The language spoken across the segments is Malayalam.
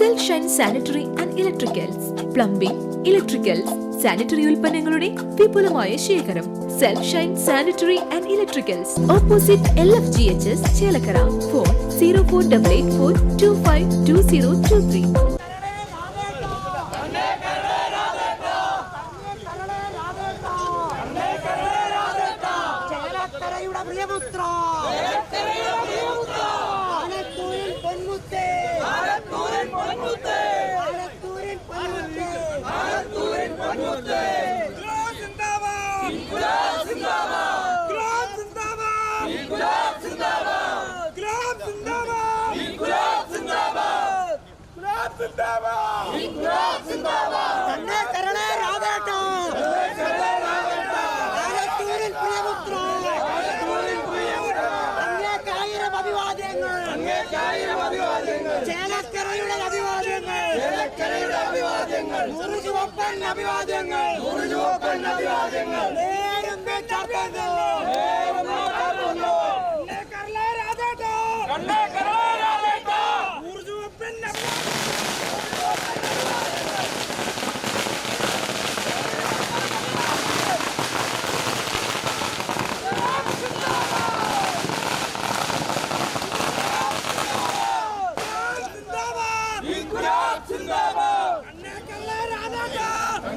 Self shine sanitary and electricals plumbing electricals sanitary ഉൽപ്പന്നങ്ങളുടെ വിപുലമായ ശേഖരം. Self shine sanitary and electricals opposite L F G H S Chelakkara. Phone zero four double eight four two five two zero two three Priyaputra. തന്നെ തരണേ രാധേട്ട ആലത്തൂരിൽ പ്രിയപുത്ര അങ്ങേക്കായിരം അഭിവാദ്യങ്ങൾ ചേലക്കരയുടെ അഭിവാദ്യങ്ങൾ നൂറ് ചുവപ്പൻ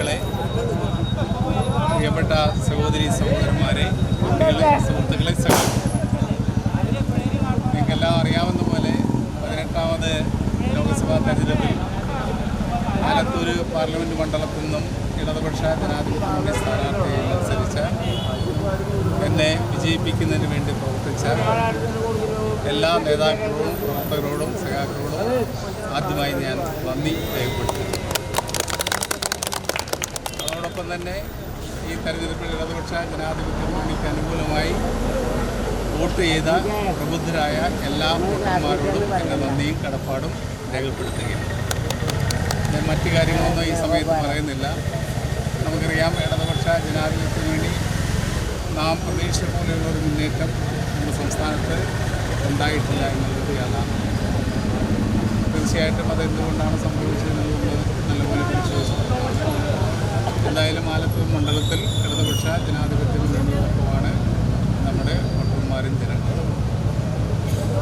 നേതാക്കളെ പ്രിയപ്പെട്ട സഹോദരി സഹോദരന്മാരെ സുഹൃത്തുക്കളെ സഹ നിങ്ങൾക്കെല്ലാം അറിയാവുന്ന പോലെ പതിനെട്ടാമത് ലോക്സഭാ തെരഞ്ഞെടുപ്പിൽ ആലത്തൂർ പാർലമെന്റ് മണ്ഡലത്തിൽ നിന്നും ഇടതുപക്ഷ ജനാധിപത്യ മുന്നണി സ്ഥാനാർത്ഥിയെ മത്സരിച്ച എന്നെ വിജയിപ്പിക്കുന്നതിന് വേണ്ടി പ്രവർത്തിച്ച എല്ലാ നേതാക്കളോടും പ്രവർത്തകരോടും സഖാക്കളോടും ആദ്യമായി ഞാൻ നന്ദി രേഖപ്പെടുത്തുന്നു. അതോടൊപ്പം തന്നെ ഈ തെരഞ്ഞെടുപ്പിൽ ഇടതുപക്ഷ ജനാധിപത്യ മുന്നണിക്ക് അനുകൂലമായി വോട്ട് ചെയ്ത പ്രബുദ്ധരായ എല്ലാ വോട്ടർമാരോടും എന്റെ നന്ദിയും കടപ്പാടും രേഖപ്പെടുത്തുകയാണ്. ഞാൻ മറ്റു കാര്യങ്ങളൊന്നും ഈ സമയത്ത് പറയുന്നില്ല. നമുക്കറിയാം ഇടതുപക്ഷ ജനാധിപത്യത്തിന് വേണ്ടി നാം പ്രതീക്ഷ പോലെയുള്ള ഒരു മുന്നേറ്റം നമ്മുടെ സംസ്ഥാനത്ത് ഉണ്ടായിട്ടില്ല എന്നുള്ളത് യാഥാർത്ഥ്യം തീർച്ചയായിട്ടും അത് എന്തുകൊണ്ടാണ് സംഭവിച്ചതെന്നുള്ളത് നല്ലപോലെ പരിശോധിച്ചിട്ടുണ്ട് എന്തായാലും ആലത്തൂർ മണ്ഡലത്തിൽ ഇടതുപക്ഷ ജനാധിപത്യ മുന്നണിയോടൊപ്പമാണ് നമ്മുടെ വോട്ടർമാരും ജനങ്ങളും.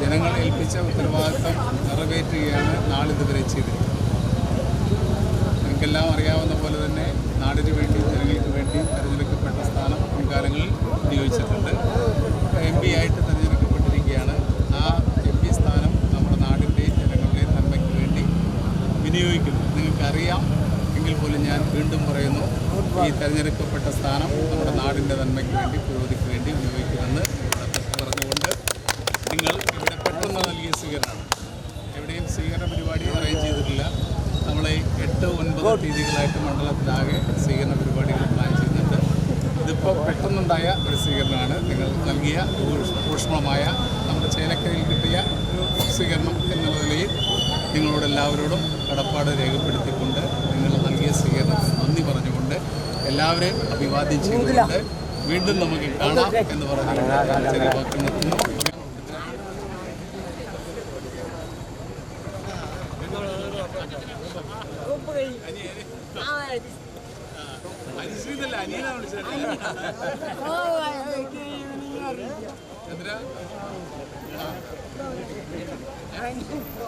ജനങ്ങൾ ഏൽപ്പിച്ച ഉത്തരവാദിത്തം നിറവേറ്റുകയാണ് നാളിതുവരെ ചെയ്തിരിക്കുന്നത്. നിങ്ങൾക്കെല്ലാം അറിയാവുന്ന പോലെ തന്നെ നാടിന് വേണ്ടി ജനങ്ങൾക്ക് വേണ്ടി തിരഞ്ഞെടുക്കപ്പെട്ട സ്ഥാനം മുൻകാലങ്ങളിൽ ഉപയോഗിച്ചിട്ടുണ്ട്. എം പി ആയിട്ട് തിരഞ്ഞെടുക്കപ്പെട്ടിരിക്കുകയാണ്. ആ എം പി സ്ഥാനം നമ്മുടെ നാടിന്റെയും ജനങ്ങളുടെയും നന്മയ്ക്ക് വേണ്ടി വിനിയോഗിക്കുന്നു. നിങ്ങൾക്കറിയാം എങ്കിൽ പോലും ഞാൻ വീണ്ടും പറയുന്നു ഈ തെരഞ്ഞെടുക്കപ്പെട്ട സ്ഥാനം നമ്മുടെ നാടിന്റെ നന്മയ്ക്ക് വേണ്ടി പുരോഗതിക്ക് വേണ്ടി വിനിയോഗിക്കുമെന്ന് പറഞ്ഞുകൊണ്ട് നിങ്ങൾ ഇവിടെ പെട്ടെന്ന് നൽകിയ സ്വീകരണമാണ്. എവിടെയും സ്വീകരണ പരിപാടി അറേഞ്ച് ചെയ്തിട്ടില്ല. നമ്മൾ എട്ട് ഒൻപത് തീയതികളായിട്ട് മണ്ഡലത്തിലാകെ സ്വീകരണ പരിപാടികൾ പ്ലാൻ ചെയ്യുന്നുണ്ട്. ഇതിപ്പോൾ പെട്ടെന്നുണ്ടായ ഒരു സ്വീകരണമാണ്. നിങ്ങൾ നൽകിയ ഊഷ്മമായ നമ്മുടെ ചേലക്കരയിൽ കിട്ടിയ സ്വീകരണം എന്നുള്ള നിലയിൽ എല്ലാവരോടും കടപ്പാട് രേഖപ്പെടുത്തിക്കൊണ്ട് എല്ലാവരെയും അഭിവാദ്യം ചെയ്തുകൊണ്ട് വീണ്ടും നമുക്ക് കാണാം എന്ന് പറഞ്ഞുകൊണ്ട് ചെറിയ നിർത്തുന്നു. അനിയനാ വിളിച്ചത് ചന്ദ്ര